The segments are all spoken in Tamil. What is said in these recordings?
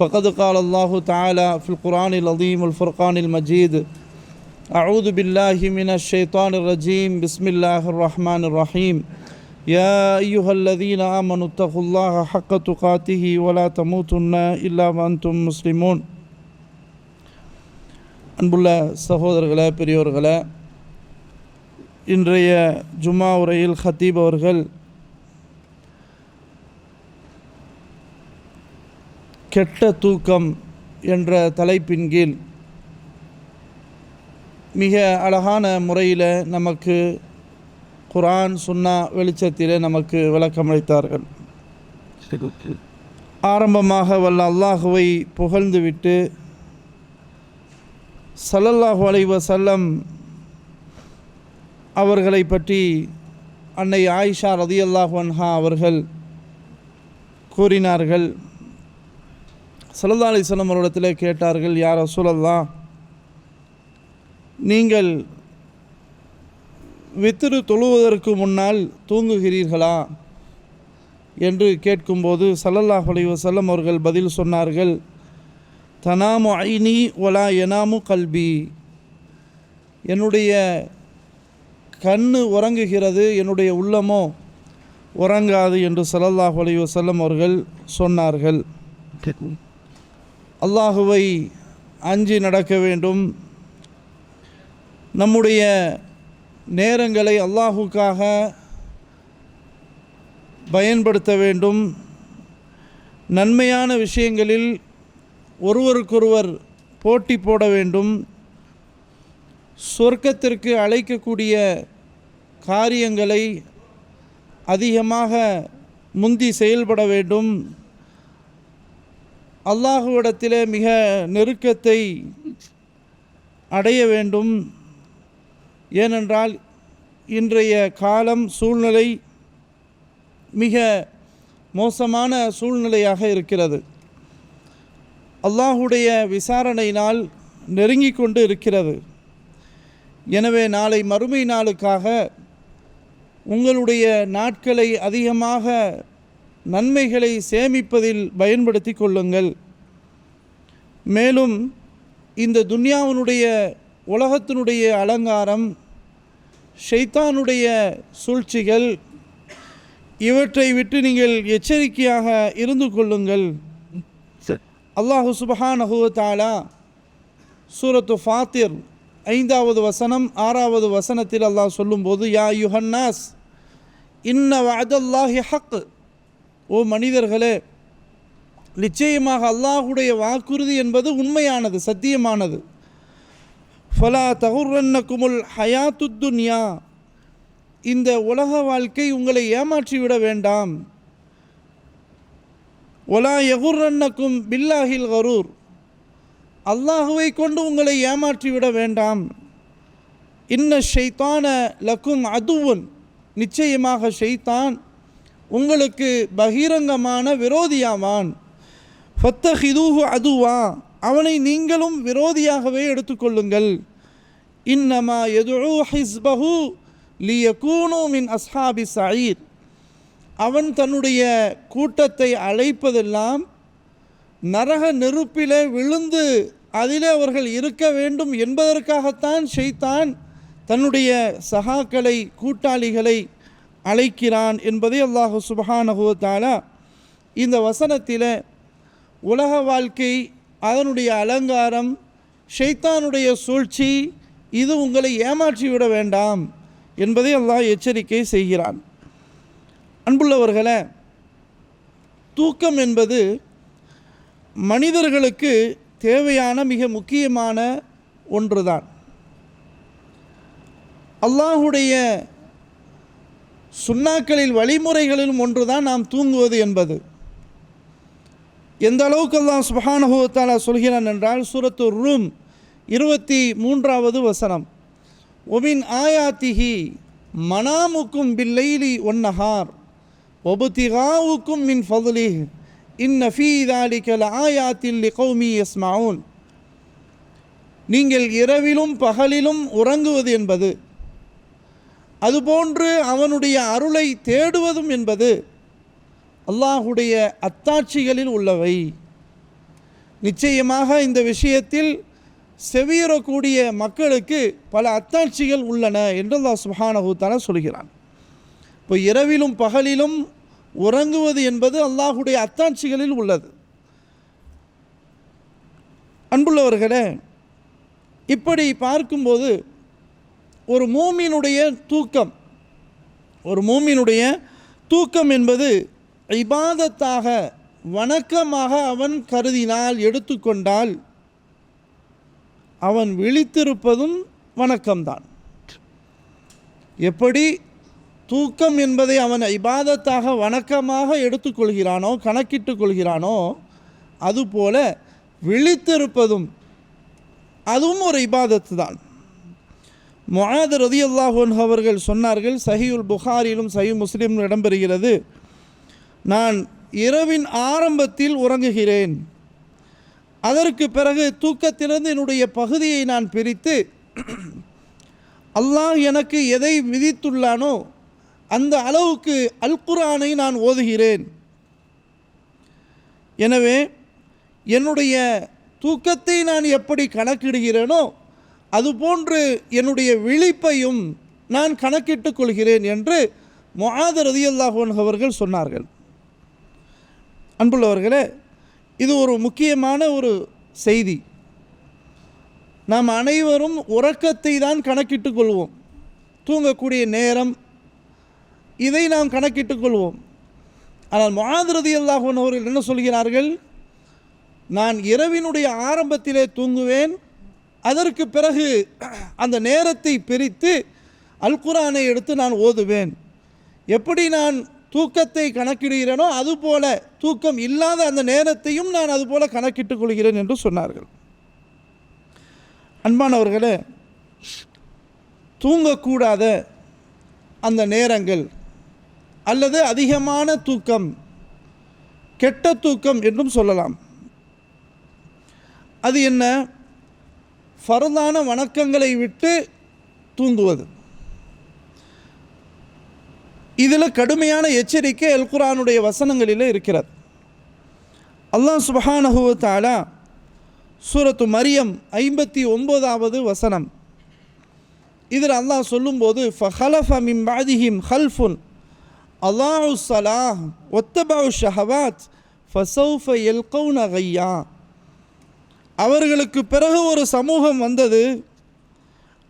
فقد قال الله تعالى في القرآن العظيم الفرقان المجيد أعوذ بالله من الشيطان الرجيم بسم الله الرحمن الرحيم يا أيها الذين آمنوا اتقوا الله حق تقاته ولا تموتن إلا وأنتم مسلمون அன்புள்ள சகோதரர்களே பெரியோர்களே இன்றைய ஜும்மா உரையில் ஹத்தீப் அவர்கள் கெட்ட தூக்கம் என்ற தலைப்பின் கீழ் மிக அழகான முறையில் நமக்கு குரான் சுன்னா வெளிச்சத்திலே நமக்கு விளக்கமளித்தார்கள். ஆரம்பமாக வல்ல அல்லாஹுவை புகழ்ந்துவிட்டு சல்லல்லாஹு அலைவ செல்லம் அவர்களை பற்றி அன்னை ஆயிஷா ரதியல்லாஹு அன்ஹா அவர்கள் கூறினார்கள். சல்லா அலிஸ்லம் அவரிடத்தில் கேட்டார்கள் யார் ரசூலல்லா நீங்கள் வித்திரு தொழுவதற்கு முன்னால் தூங்குகிறீர்களா? என்று கேட்கும்போது சல்லல்லாஹ் அலைஹி அவர்கள் பதில் சொன்னார்கள் தனாமு ஐனி ஒலா எனாமு கல்பி. என்னுடைய கண்ணு உறங்குகிறது என்னுடைய உள்ளமோ உறங்காது என்று சல்லல்லாஹ் அலைஹி அவர்கள் சொன்னார்கள். அல்லாஹுவை அஞ்சி நடக்க வேண்டும். நம்முடைய நேரங்களை அல்லாஹுக்காக பயன்படுத்த வேண்டும். நன்மையான விஷயங்களில் ஒருவருக்கொருவர் போட்டி போட வேண்டும். சொர்க்கத்திற்கு அழைக்கக்கூடிய காரியங்களை அதிகமாக முந்தி செயல்பட வேண்டும். அல்லாஹுவிடத்தில் மிக நெருக்கத்தை அடைய வேண்டும். ஏனென்றால் இன்றைய காலம் சூழ்நிலை மிக மோசமான சூழ்நிலையாக இருக்கிறது. அல்லாஹுடைய விசாரணை நாள் நெருங்கி கொண்டு இருக்கிறது. எனவே நாளை மறுமை நாளுக்காக உங்களுடைய நாட்களை அதிகமாக நன்மைகளை சேமிப்பதில் பயன்படுத்தி கொள்ளுங்கள். மேலும் இந்த துன்யாவினுடைய உலகத்தினுடைய அலங்காரம் ஷைத்தானுடைய சூழ்ச்சிகள் இவற்றை விட்டு நீங்கள் எச்சரிக்கையாக இருந்து கொள்ளுங்கள். அல்லாஹு சுபஹானஹு தாலா சூரத்து ஃபாத்திர் ஐந்தாவது வசனம் ஆறாவது வசனத்தில் அல்லாஹ் சொல்லும்போது யா யுஹன்னாஸ் இன்ன வஅதல்லாஹி ஹக். ஓ மனிதர்களே நிச்சயமாக அல்லாஹுடைய வாக்குறுதி என்பது உண்மையானது சத்தியமானது. ஃபலா தகுர்ரன்னக்குமுல் ஹயாத்துத்துன்யா இந்த உலக வாழ்க்கை உங்களை ஏமாற்றிவிட வேண்டாம். ஒலா எகுர்ரன்னக்கும் பில்லாஹில் கரூர். அல்லாஹுவை கொண்டு உங்களை ஏமாற்றிவிட வேண்டாம். இன்ன ஷைத்தான லக்கும் அதுவன். நிச்சயமாக ஷெய்தான் உங்களுக்கு பகிரங்கமான விரோதியாவான். ஃபத்தஹிதூஹு அதுவா. அவனை நீங்களும் விரோதியாகவே எடுத்துக்கொள்ளுங்கள். இன்னமா எதுழு ஹிஸ்பஹு லியகூனு மின் அஸ்ஹாபி சயீர் அவன் தன்னுடைய கூட்டத்தை அழைப்பதெல்லாம் நரக நெருப்பிலே விழுந்து அதிலே அவர்கள் இருக்க வேண்டும் என்பதற்காகத்தான் ஷெய்தான் தன்னுடைய சகாக்களை கூட்டாளிகளை அழைக்கிறான் என்பதை அல்லாஹு சுபஹானகுவத்தாலா இந்த வசனத்தில் உலக வாழ்க்கை அதனுடைய அலங்காரம் ஷைத்தானுடைய சூழ்ச்சி இது உங்களை ஏமாற்றிவிட வேண்டாம் என்பதை அல்லாஹ் எச்சரிக்கை செய்கிறான். அன்புள்ளவர்களே தூக்கம் என்பது மனிதர்களுக்கு தேவையான மிக முக்கியமான ஒன்றுதான். அல்லாஹுடைய சுண்ணாக்களில் வழிமுறைகளிலும் ஒன்றுதான் நாம் தூங்குவது என்பது. எந்த அளவுக்கு அல்லாஹ் சுபஹானஹுவத்தாலா சொல்கிறான் என்றால் சூரத்து ரூம் இருபத்தி மூன்றாவது வசனம். ஒமின் ஆயாத்திகி மனாமுக்கும் பில்லைலி ஒன்னஹார் ஒபுதிகாவுக்கும் மின் ஃபதுலி இன்ன ஃபீ ஆயாத்தில் லிகௌமி எஸ்மாவுன் நீங்கள் இரவிலும் பகலிலும் உறங்குவது என்பது. அதுபோன்று அவனுடைய அருளை தேடுவதும் என்பது அல்லாஹுடைய அத்தாட்சிகளில் உள்ளவை. நிச்சயமாக இந்த விஷயத்தில் செவியறக்கூடிய மக்களுக்கு பல அத்தாட்சிகள் உள்ளன என்று அல்லாஹ் சுப்ஹானஹு சொல்கிறான். இப்போ இரவிலும் பகலிலும் உறங்குவது என்பது அல்லாஹுடைய அத்தாட்சிகளில் உள்ளது. அன்புள்ளவர்களே இப்படி பார்க்கும்போது ஒரு மூமினுடைய தூக்கம். ஒரு மூமினுடைய தூக்கம் என்பது இபாதத்தாக வணக்கமாக அவன் கருதினால் எடுத்துக்கொண்டால் அவன் விழித்திருப்பதும் வணக்கம்தான். எப்படி தூக்கம் என்பதை அவன் இபாதத்தாக வணக்கமாக எடுத்துக்கொள்கிறானோ கணக்கிட்டு கொள்கிறானோ அதுபோல விழித்திருப்பதும் அதுவும் ஒரு இபாதத்து தான் முகாது ரதியல்லாஹு அவர்கள் சொன்னார்கள் சஹியுல் புகாரிலும் சஹி முஸ்லீம் இடம்பெறுகிறது. நான் இரவின் ஆரம்பத்தில் உறங்குகிறேன். அதற்கு பிறகு தூக்கத்திலிருந்து என்னுடைய பகுதியை நான் பிரித்து அல்லாஹ் எனக்கு எதை விதித்துள்ளானோ அந்த அளவுக்கு அல் குரானை நான் ஓதுகிறேன். எனவே என்னுடைய தூக்கத்தை நான் எப்படி கணக்கிடுகிறேனோ அதுபோன்று என்னுடைய விழிப்பையும் நான் கணக்கிட்டுக் கொள்கிறேன் என்று முஆத ரதியல்லாஹோன் அவர்கள் சொன்னார்கள். அன்புள்ளவர்களே இது ஒரு முக்கியமான ஒரு செய்தி. நாம் அனைவரும் உறக்கத்தை தான் கணக்கிட்டுக் கொள்வோம். தூங்கக்கூடிய நேரம் இதை நாம் கணக்கிட்டுக் கொள்வோம். ஆனால் முஆதிரதி அல்லாஹன் அவர்கள் என்ன சொல்கிறார்கள்? நான் இரவினுடைய ஆரம்பத்திலே தூங்குவேன் அதற்கு பிறகு அந்த நேரத்தை பிரித்து அல்குரானை எடுத்து நான் ஓதுவேன். எப்படி நான் தூக்கத்தை கணக்கிடுகிறேனோ அதுபோல தூக்கம் இல்லாத அந்த நேரத்தையும் நான் அதுபோல கணக்கிட்டுக் கொள்கிறேன் என்று சொன்னார்கள். அன்பானவர்களே தூங்கக்கூடாத அந்த நேரங்கள் அல்லது அதிகமான தூக்கம் கெட்ட தூக்கம் என்றும் சொல்லலாம். அது என்ன? ஃபரதான வணக்கங்களை விட்டு தூங்குவது. இதில் கடுமையான எச்சரிக்கை எல்குரானுடைய வசனங்களில் இருக்கிறது. அல்லாஹ் சுபஹானஹு வ சூரத்து மரியம் ஐம்பத்தி ஒம்போதாவது வசனம். இதில் அல்லாஹ் சொல்லும்போது ஃபஹலஃப பாதிஹிம் ஹல்ஃபுன் அல்லாஹு சலாஹ் ஒத்தபாவு ஷஹவாத் ஃபசௌஃப எல்கௌன கையா. அவர்களுக்கு பிறகு ஒரு சமூகம் வந்தது.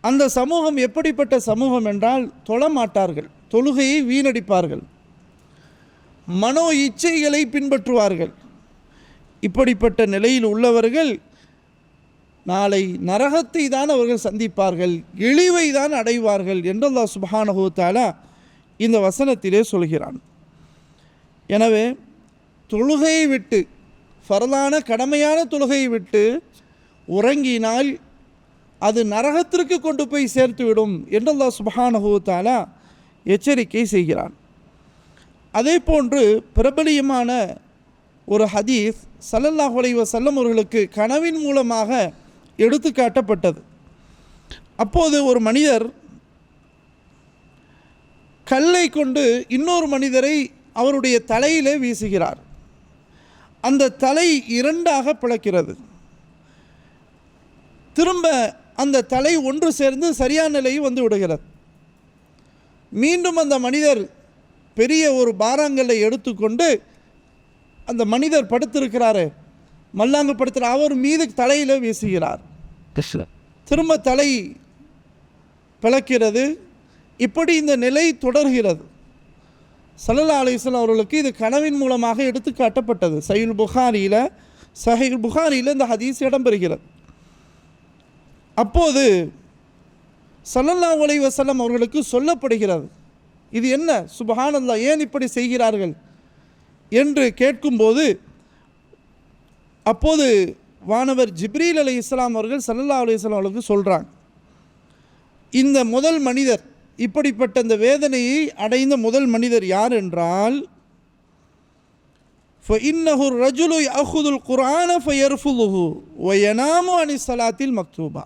அந்த சமூகம் எப்படிப்பட்ட சமூகம் என்றால் தொழமாட்டார்கள் தொழுகையை வீணடிப்பார்கள். மனோ இச்சைகளை பின்பற்றுவார்கள். இப்படிப்பட்ட நிலையில் உள்ளவர்கள் நாளை நரகத்தை தான் அவர்கள் சந்திப்பார்கள் இழிவை தான் அடைவார்கள் என்று அல்லாஹ் சுபஹானஹு இந்த வசனத்திலே சொல்கிறான். எனவே தொழுகையை விட்டு ஃபரலான கடமையான தொழுகையை விட்டு உறங்கினால் அது நரகத்திற்கு கொண்டு போய் சேர்த்துவிடும் என்று அல்லாஹ் சுபஹானஹு எச்சரிக்கை செய்கிறான். அதே போன்று பிரபலியமான ஒரு ஹதீஸ் ஸல்லல்லாஹு அலைஹி வஸல்லம் கனவின் மூலமாக எடுத்துக்காட்டப்பட்டது. அப்போது ஒரு மனிதர் கல்லை கொண்டு இன்னொரு மனிதரை அவருடைய தலையிலே வீசுகிறார். அந்த தலை இரண்டாக பிளக்கிறது. திரும்ப அந்த தலை ஒன்று சேர்ந்து சரியான நிலையில் வந்து விடுகிறது. மீண்டும் அந்த மனிதர் பெரிய ஒரு பாறாங்கல்லை எடுத்துக்கொண்டு அந்த மனிதர் படுத்திருக்கிறாரு மல்லாங்கு படுத்துகிற அவர் மீது தலையில் வீசுகிறார். திரும்ப தலை பிளக்கிறது. இப்படி இந்த நிலை தொடர்கிறது. சல்லல்லா அலிஸ்லாம் அவர்களுக்கு இது கனவின் மூலமாக எடுத்து காட்டப்பட்டது. சஹீல் புகாரியில் சஹில் புகாரியில் இந்த ஹதீஸ் இடம்பெறுகிறது. அப்போது சல்லல்லா அலை வசல்லம் அவர்களுக்கு சொல்லப்படுகிறது. இது என்ன? சுபஹானல்லா ஏன் இப்படி செய்கிறார்கள்? என்று கேட்கும்போது அப்போது வானவர் ஜிப்ரீல் அலி இஸ்லாம் அவர்கள் சல்லல்லா அலி இஸ்லாம் அவர்களுக்கு சொல்கிறாங்க இந்த முதல் மனிதர் இப்படிப்பட்ட அந்த வேதனையை அடைந்த முதல் மனிதர் யார் என்றால் இன்னஹுர் ரஜுலு அஹுதுல் குரான ஃபயர்ஃபுலுஹு ஒயனாமு அனி சலாத்தில் மக்தூபா.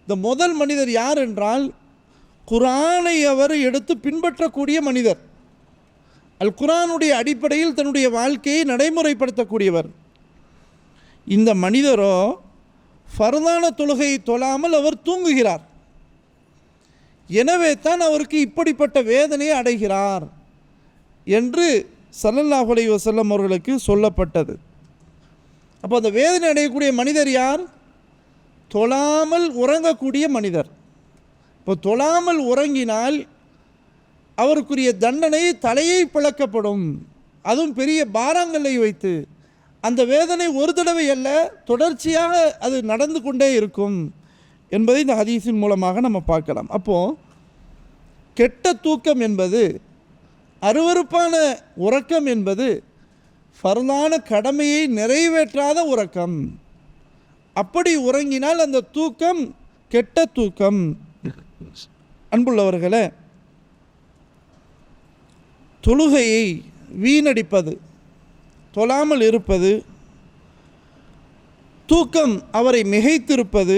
இந்த முதல் மனிதர் யார் என்றால் குரானை அவர் எடுத்து பின்பற்றக்கூடிய மனிதர். அல் குரானுடைய அடிப்படையில் தன்னுடைய வாழ்க்கையை நடைமுறைப்படுத்தக்கூடியவர். இந்த மனிதரோ ஃபர்தான தொழுகையை தொழாமல் அவர் தூங்குகிறார். எனவே தான் அவருக்கு இப்படிப்பட்ட வேதனையை அடைகிறார் என்று சல்லல்லாஹுலை வசல்லம் அவர்களுக்கு சொல்லப்பட்டது. அப்போ அந்த வேதனை அடையக்கூடிய மனிதர் யார்? தொழாமல் உறங்கக்கூடிய மனிதர். இப்போ தொழாமல் உறங்கினால் அவருக்குரிய தண்டனை தலையை பிளக்கப்படும். அதுவும் பெரிய பாரங்களை வைத்து. அந்த வேதனை ஒரு தடவை அல்ல தொடர்ச்சியாக அது நடந்து கொண்டே இருக்கும். என்பதை இந்த ஹதீஸின் மூலமாக நம்ம பார்க்கலாம். அப்போது கெட்ட தூக்கம் என்பது அருவருப்பான உறக்கம் என்பது ஃபர்தான கடமையை நிறைவேற்றாத உறக்கம். அப்படி உறங்கினால் அந்த தூக்கம் கெட்ட தூக்கம். அன்புள்ளவர்களே தொழுகையை வீணடிப்பது தொழாமல் இருப்பது தூக்கம் அவரை மிகைத்திருப்பது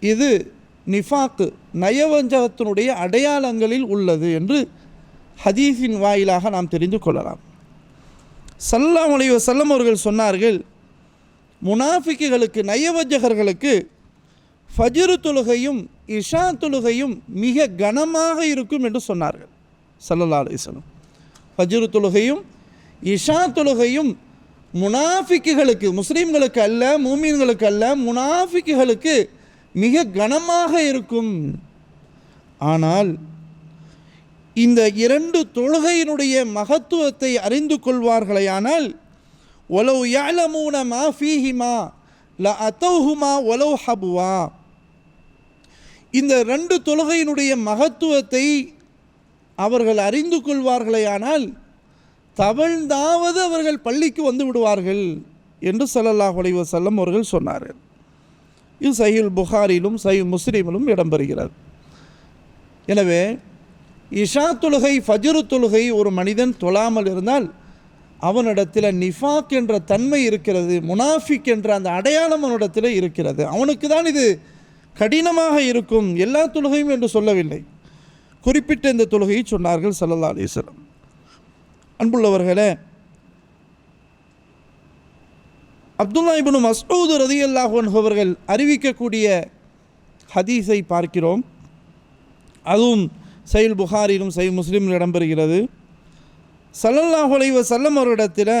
இது நிஃபாக்கு நயவஞ்சகத்தினுடைய அடையாளங்களில் உள்ளது என்று ஹதீஸின் வாயிலாக நாம் தெரிந்து கொள்ளலாம். சல்லாம் அலைவ செல்லம் அவர்கள் சொன்னார்கள் முனாஃபிக்குகளுக்கு நயவஞ்சகர்களுக்கு ஃபஜ்ரு தொழுகையும் இஷா தொழுகையும் மிக கனமாக இருக்கும் என்று சொன்னார்கள். சல்லல்லா அலிஸ்லம் ஃபஜ்ரு தொழுகையும் இஷா தொழுகையும் முனாஃபிக்குகளுக்கு முஸ்லீம்களுக்கு அல்ல மூமீன்களுக்கு அல்ல முனாஃபிக்குகளுக்கு மிக கனமாக இருக்கும். ஆனால் இந்த இரண்டு தொழுகையினுடைய மகத்துவத்தை அறிந்து கொள்வார்களேயானால் ஒலவு யாழமூன மா ஃபீஹிமா ல அத்தௌஹுமா ஒலவு ஹபுவா. இந்த ரெண்டு தொழுகையினுடைய மகத்துவத்தை அவர்கள் அறிந்து கொள்வார்களேயானால் தவழ்ந்தாவது அவர்கள் பள்ளிக்கு வந்து விடுவார்கள் என்று ஸல்லல்லாஹு உலைவசல்லம் அவர்கள் சொன்னார்கள். இது சஹில் புகாரிலும் சஹி முஸ்லீமிலும் இடம்பெறுகிறது எனவே இஷா தொழுகை ஃபஜ்ரு தொழுகை ஒரு மனிதன் தொழாமல் இருந்தால் அவனிடத்தில் நிஃபாக் என்ற தன்மை இருக்கிறது முனாஃபிக் என்ற அந்த அடையாளம் அவனிடத்தில் இருக்கிறது. அவனுக்கு தான் இது கடினமாக இருக்கும். எல்லா தொழுகையும் என்று சொல்லவில்லை. குறிப்பிட்ட இந்த தொழுகையை சொன்னார்கள் சல்லல்லா அலிஸ்லம் அன்புள்ளவர்களே அப்துல்லா இபுனு மசூது ரதியல்லாஹு அல்லாஹன் அவர்கள் அறிவிக்கக்கூடிய ஹதீஸை பார்க்கிறோம். அதுவும் சயில் புகாரிலும் சயில் முஸ்லீமில் இடம்பெறுகிறது. சல்லல்லாஹ் அலைவ செல்லம் அவரிடத்தில்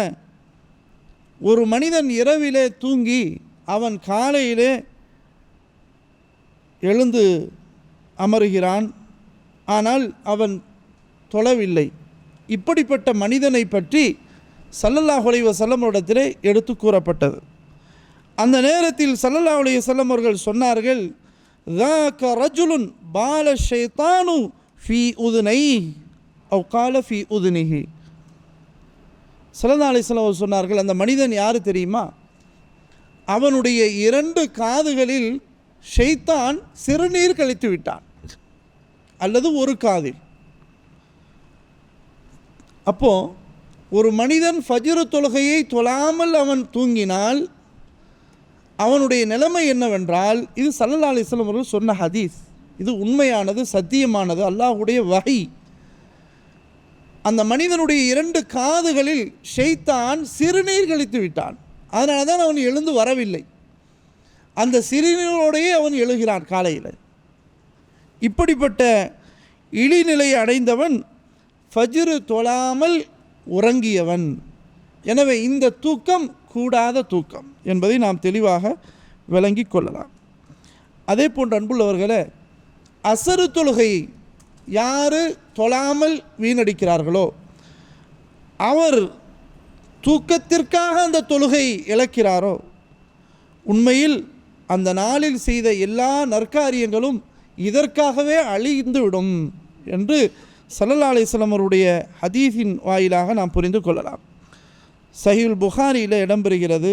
ஒரு மனிதன் இரவிலே தூங்கி அவன் காலையிலே எழுந்து அமருகிறான். ஆனால் அவன் தொழவில்லை. இப்படிப்பட்ட மனிதனை பற்றி சல்லல்லாஹ் உலைவ செல்லமரிடத்திலே எடுத்து கூறப்பட்டது. அந்த நேரத்தில் சல்லல்லா உலைய செல்லமர்கள் அவர்கள் சொன்னார்கள் ரஜுலுன் பால ஷைத்தானு ஃபி உதுனை அவ் கால ஃபி உதுனிகி சல்லா அலிஸ்லாம் சொன்னார்கள் அந்த மனிதன் யார் தெரியுமா? அவனுடைய இரண்டு காதுகளில் ஷெய்தான் சிறுநீர் கழித்து விட்டான் அல்லது ஒரு காதில். அப்போது ஒரு மனிதன் ஃபஜ்ரு தொழுகையை தொழாமல் அவன் தூங்கினால் அவனுடைய நிலைமை என்னவென்றால் இது சல்லல்லா அலிஸ்லம் அவர்கள் சொன்ன ஹதீஸ். இது உண்மையானது சத்தியமானது அல்லாஹுடைய வகை. அந்த மனிதனுடைய இரண்டு காதுகளில் ஷெய்தான் சிறுநீர் கழித்து விட்டான். அதனால தான் அவன் எழுந்து வரவில்லை. அந்த சிறுநீரோடையே அவன் எழுகிறான் காலையில். இப்படிப்பட்ட இழிநிலை அடைந்தவன் ஃபஜ்ரு தொழாமல் உறங்கியவன். எனவே இந்த தூக்கம் கூடாத தூக்கம் என்பதை நாம் தெளிவாக விளங்கி கொள்ளலாம். அதே போன்ற அன்புள்ளவர்களே அசரு தொழுகை யார் தொழாமல் வீணடிக்கிறார்களோ அவர் தூக்கத்திற்காக அந்த தொழுகை இழக்கிறாரோ உண்மையில் அந்த நாளில் செய்த எல்லா நற்காரியங்களும் இதற்காகவே அழிந்துவிடும் என்று சல்லல்லா அலிஸ்லாம் அவருடைய ஹதீஸின் வாயிலாக நாம் புரிந்து கொள்ளலாம். சஹீல் புகாரியில் இடம்பெறுகிறது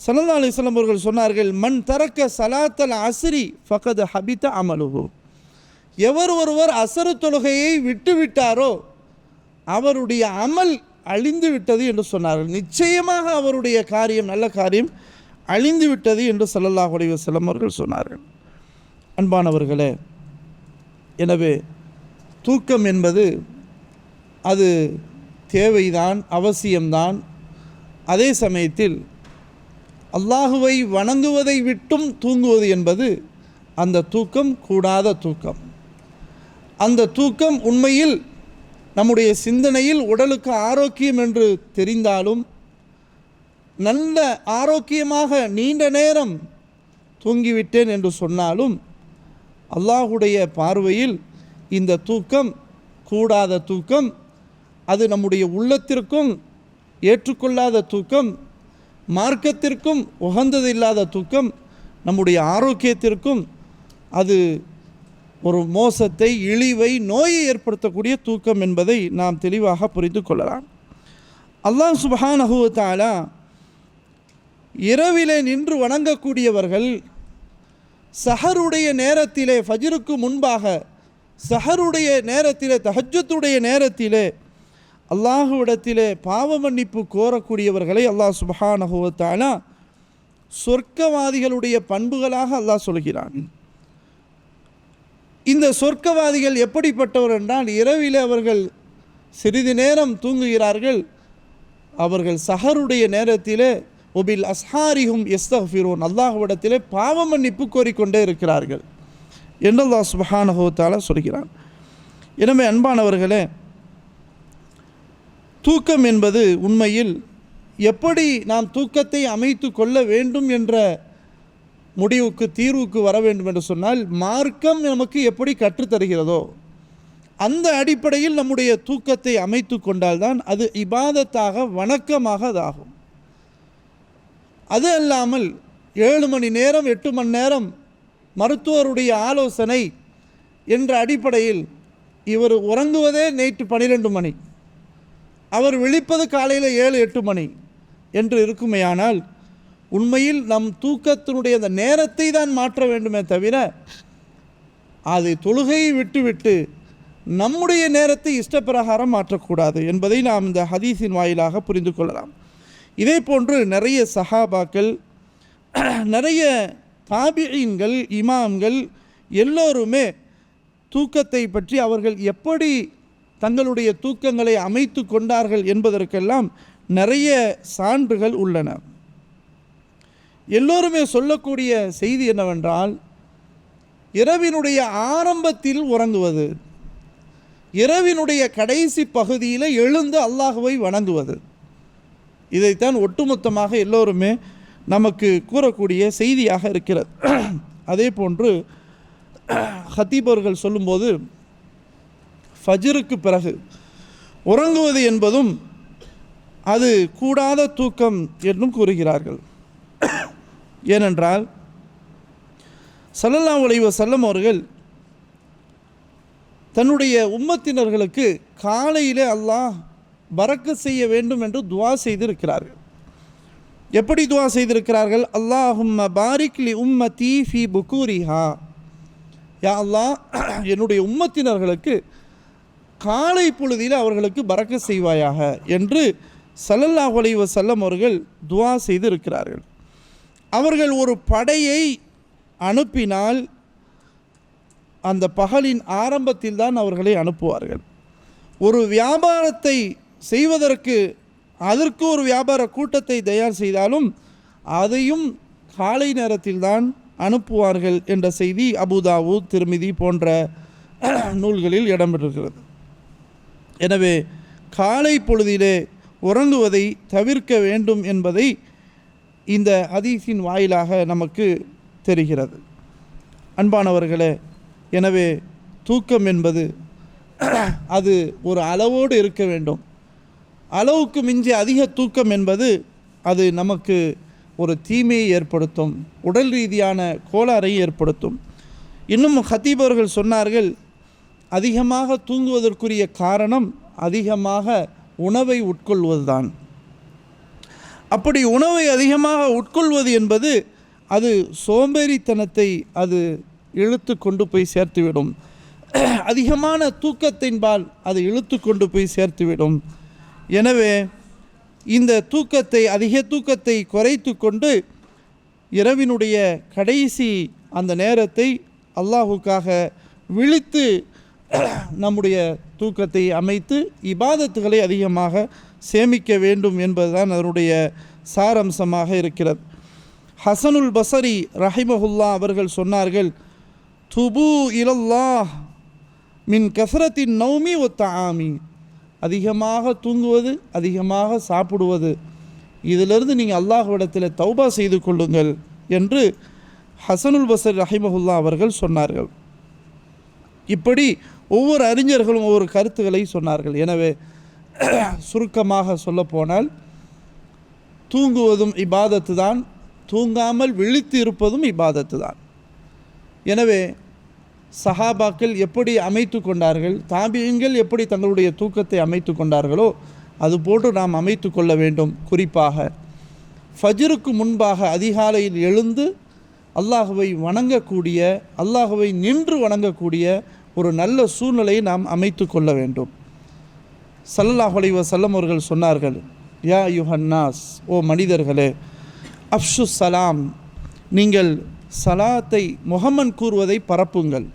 சல்லா அலிஸ்லாம் அவர்கள் சொன்னார்கள் மண் தரக்க சலாத்தல் அசரி ஃபகத் ஹபித அமலுகு எவர் ஒருவர் அசரு தொழுகையை விட்டு விட்டாரோ அவருடைய அமல் அழிந்து விட்டது என்று சொன்னார்கள். நிச்சயமாக அவருடைய காரியம் நல்ல காரியம் அழிந்து விட்டது என்று சல்லல்லாஹ் அலைஹி அவர்கள் சொன்னார்கள். அன்பானவர்களே எனவே தூக்கம் என்பது அது தேவைதான் அவசியம்தான். அதே சமயத்தில் அல்லாஹுவை வணங்குவதை விட்டும் தூங்குவது என்பது அந்த தூக்கம் கூடாத தூக்கம். அந்த தூக்கம் உண்மையில் நம்முடைய சிந்தனையில் உடலுக்கு ஆரோக்கியம் என்று தெரிந்தாலும் நல்ல ஆரோக்கியமாக நீண்ட நேரம் தூங்கிவிட்டேன் என்று சொன்னாலும் அல்லாஹுடைய பார்வையில் இந்த தூக்கம் கூடாத தூக்கம் அது நம்முடைய உள்ளத்திற்கும் ஏற்றுக்கொள்ளாத தூக்கம் மார்க்கத்திற்கும் உகந்ததில்லாத தூக்கம் நம்முடைய ஆரோக்கியத்திற்கும் அது ஒரு மோசத்தை இழிவை நோயை ஏற்படுத்தக்கூடிய தூக்கம் என்பதை நாம் தெளிவாக புரிந்து கொள்ளலாம். அல்லாஹ் சுபஹானஹு இரவிலே நின்று வணங்கக்கூடியவர்கள் சஹருடைய நேரத்திலே ஃபஜ்ருக்கு முன்பாக சஹருடைய நேரத்திலே தஹஜத்துடைய நேரத்திலே அல்லாஹுவிடத்திலே பாவ மன்னிப்பு கோரக்கூடியவர்களை அல்லாஹ் சுபஹானஹு சொர்க்கவாதிகளுடைய பண்புகளாக அல்லாஹ் சொல்கிறான். இந்த சொர்க்கவாதிகள் எப்படிப்பட்டவர் என்றால் இரவில் அவர்கள் சிறிது நேரம் தூங்குகிறார்கள். அவர்கள் சஹருடைய நேரத்திலே ஒபில் அஸ்ஹாரிஹும் எஸ்தஃபிரோன் அல்லாஹுவிடத்திலே பாவ மன்னிப்பு கோரிக்கொண்டே இருக்கிறார்கள். என்று அல்லாஹ் சுபஹானஹோத்தால சொல்கிறான். எனவே அன்பானவர்களே தூக்கம் என்பது உண்மையில் எப்படி நாம் தூக்கத்தை அமைத்து கொள்ள வேண்டும் என்ற முடிவுக்கு தீர்வுக்கு வர வேண்டும் என்று சொன்னால் மார்க்கம் நமக்கு எப்படி கற்றுத்தருகிறதோ அந்த அடிப்படையில் நம்முடைய தூக்கத்தை அமைத்து கொண்டால்தான் அது இபாதத்தாக வணக்கமாக அது ஆகும். அது அல்லாமல் ஏழு மணி நேரம் எட்டு மணி நேரம் மருத்துவருடைய ஆலோசனை என்ற அடிப்படையில் இவர் உறங்குவதே நேற்று பன்னிரெண்டு மணி. அவர் விழிப்பது காலையில் ஏழு எட்டு மணி என்று இருக்குமேயானால் உண்மையில் நம் தூக்கத்தினுடைய அந்த நேரத்தை தான் மாற்ற வேண்டுமே தவிர அதை தொழுகையை விட்டுவிட்டு நம்முடைய நேரத்தை இஷ்டப்பிரகாரம் மாற்றக்கூடாது என்பதை நாம் இந்த ஹதீஸின் வாயிலாக புரிந்து கொள்ளலாம். இதே போன்று நிறைய சஹாபாக்கள் நிறைய தாபியீன்கள் இமாம்கள் எல்லோருமே தூக்கத்தை பற்றி அவர்கள் எப்படி தங்களுடைய தூக்கங்களை அமைத்து கொண்டார்கள் என்பதற்கெல்லாம் நிறைய சான்றுகள் உள்ளன. எல்லோருமே சொல்லக்கூடிய செய்தி என்னவென்றால் இரவினுடைய ஆரம்பத்தில் உறங்குவது இரவினுடைய கடைசி பகுதியில் எழுந்து அல்லாஹுவை வணங்குவது. இதைத்தான் ஒட்டுமொத்தமாக எல்லோருமே நமக்கு கூறக்கூடிய செய்தியாக இருக்கிறது. அதே போன்று ஹத்தீப் அவர்கள் சொல்லும்போது ஃபஜ்ருக்கு பிறகு உறங்குவது என்பதும் அது கூடாத தூக்கம் என்றும் கூறுகிறார்கள். ஏனென்றால் சல்லல்லா உலைவ செல்லம் அவர்கள் தன்னுடைய உம்மத்தினர்களுக்கு காலையிலே அல்லாஹ் பறக்க செய்ய வேண்டும் என்று துவா செய்திருக்கிறார்கள். எப்படி துவா செய்திருக்கிறார்கள்? அல்லாஹும் பாரிக்லி உம்ம உம்மதி ஃபி புக்கூரிஹா யா அல்லாஹ் என்னுடைய உம்மத்தினர்களுக்கு காலை பொழுதில் அவர்களுக்கு பறக்க செய்வாயாக என்று சல்லல்லா ஒலைவ செல்லம் அவர்கள் துவா செய்திருக்கிறார்கள். அவர்கள் ஒரு படையை அனுப்பினால் அந்த பகலின் ஆரம்பத்தில் தான் அவர்களை அனுப்புவார்கள். ஒரு வியாபாரத்தை செய்வதற்கு அதற்கு ஒரு வியாபார கூட்டத்தை தயார் செய்தாலும் அதையும் காலை நேரத்தில் தான் அனுப்புவார்கள் என்ற செய்தி அபுதாவூத் திருமிதி போன்ற நூல்களில் இடம்பெற்றிருக்கிறது. எனவே காலை பொழுதிலே உறங்குவதை தவிர்க்க வேண்டும் என்பதை இந்த ஹதீஸின் வாயிலாக நமக்கு தெரிகிறது. அன்பானவர்களே எனவே தூக்கம் என்பது அது ஒரு அளவோடு இருக்க வேண்டும். அளவுக்கு மிஞ்சி அதிக தூக்கம் என்பது அது நமக்கு ஒரு தீமையை ஏற்படுத்தும் உடல் ரீதியான கோளாறை ஏற்படுத்தும். இன்னும் ஹத்தீபர்கள் சொன்னார்கள் அதிகமாக தூங்குவதற்குரிய காரணம் அதிகமாக உணவை உட்கொள்வதுதான். அப்படி உணவை அதிகமாக உட்கொள்வது என்பது அது சோம்பேறித்தனத்தை அது இழுத்து கொண்டு போய் சேர்த்துவிடும். அதிகமான தூக்கத்தின்பால் அது இழுத்து கொண்டு போய் சேர்த்துவிடும். எனவே இந்த தூக்கத்தை அதிக தூக்கத்தை குறைத்து கொண்டு இரவினுடைய கடைசி அந்த நேரத்தை அல்லாஹுக்காக விழித்து நம்முடைய தூக்கத்தை அமைத்து இபாதத்துகளை அதிகமாக சேமிக்க வேண்டும் என்பதுதான் அதனுடைய சாரம்சமாக இருக்கிறது. ஹசனுல் பசரி ரஹிமஹுல்லா அவர்கள் சொன்னார்கள் துபு இலல்லாஹ் மின் கசரத்தின் நௌமி ஒத்த ஆமி அதிகமாக தூங்குவது அதிகமாக சாப்பிடுவது. இதிலிருந்து நீங்கள் அல்லாஹ்விடத்தில் தௌபா செய்து கொள்ளுங்கள் என்று ஹசனுல் பசர் ரஹிமஹுல்லா அவர்கள் சொன்னார்கள். இப்படி ஒவ்வொரு அறிஞர்களும் ஒவ்வொரு கருத்துக்களை சொன்னார்கள். எனவே சுருக்கமாக சொல்லப்போனால் தூங்குவதும் இபாதத்து தான் தூங்காமல் விழித்து இருப்பதும் இபாதத்து தான் எனவே சஹாபாக்கள் எப்படி அமைத்து கொண்டார்கள் தாபியங்கள் எப்படி தங்களுடைய தூக்கத்தை அமைத்து கொண்டார்களோ அதுபோன்று நாம் அமைத்து கொள்ள வேண்டும். குறிப்பாக ஃபஜ்ருக்கு முன்பாக அதிகாலையில் எழுந்து அல்லாஹுவை வணங்கக்கூடிய அல்லாஹுவை நின்று வணங்கக்கூடிய ஒரு நல்ல சூழ்நிலையை நாம் அமைத்து கொள்ள வேண்டும். சல்லல்லாஹு அலைஹி அவர்கள் சொன்னார்கள் யா யுஹன்னாஸ் ஓ மனிதர்களே அப்ஷு சலாம் நீங்கள் சலாத்தை முகமன் கூறுவதை பரப்புங்கள்.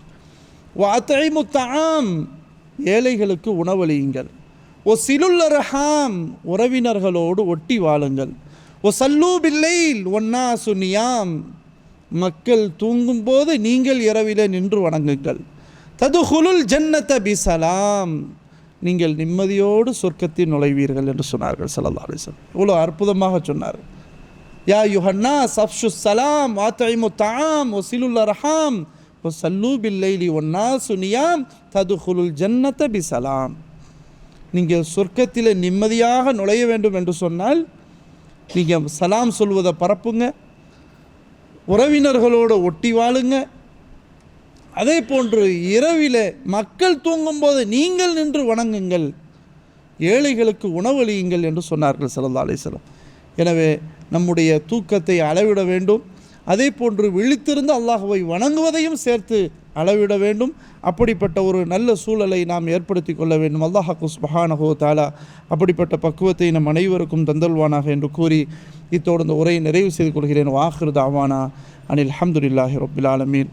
வாத்தைமு தாம் ஏழைகளுக்கு உணவளியுங்கள். ஓ சிலுள்ள ரஹாம் உறவினர்களோடு ஒட்டி வாழுங்கள். ஓ சல்லூபில்லைல் ஒன்னா சுனியாம் மக்கள் தூங்கும்போது நீங்கள் இரவிலே நின்று வணங்குங்கள். ததுஹுலுல் ஜன்னத பிசலாம். நீங்கள் நிம்மதியோடு சொர்க்கத்தில் நுழைவீர்கள் என்று சொன்னார்கள் சல்லா அலிசல் இவ்வளோ அற்புதமாக சொன்னார். யா யுஹன்னா சப்ஷு சலாம். வாத்தைமு தாம் ஒ சிலுல்ல ரஹாம் இப்போ சல்லூ பில்லைலி ஒன்னா சுனியாம் ததுஹுலுல் ஜன்னத பிசலாம். நீங்கள் சொர்க்கத்தில் நிம்மதியாக நுழைய வேண்டும் என்று சொன்னால் நீங்கள் சலாம் சொல்வதை பரப்புங்க. உறவினர்களோடு ஒட்டி வாழுங்க. அதே போன்று இரவில் மக்கள் தூங்கும்போது நீங்கள் நின்று வணங்குங்கள். ஏழைகளுக்கு உணவளியுங்கள் என்று சொன்னார்கள் சல்லா அலிஸ்லாம் எனவே நம்முடைய தூக்கத்தை அளவிட வேண்டும். அதே போன்று விழித்திருந்து அல்லாஹுவை வணங்குவதையும் சேர்த்து அளவிட வேண்டும். அப்படிப்பட்ட ஒரு நல்ல சூழலை நாம் ஏற்படுத்தி கொள்ள வேண்டும். அல்லாஹாக்கு சுபஹானஹோ தாலா அப்படிப்பட்ட பக்குவத்தை நம் அனைவருக்கும் தந்தல்வானாக என்று கூறி இத்தோடு இந்த உரையை நிறைவு செய்து கொள்கிறேன். வாஹிர் தாவானா. அனில் அஹமதுல்லாஹி ரபில் ஆலமீன்.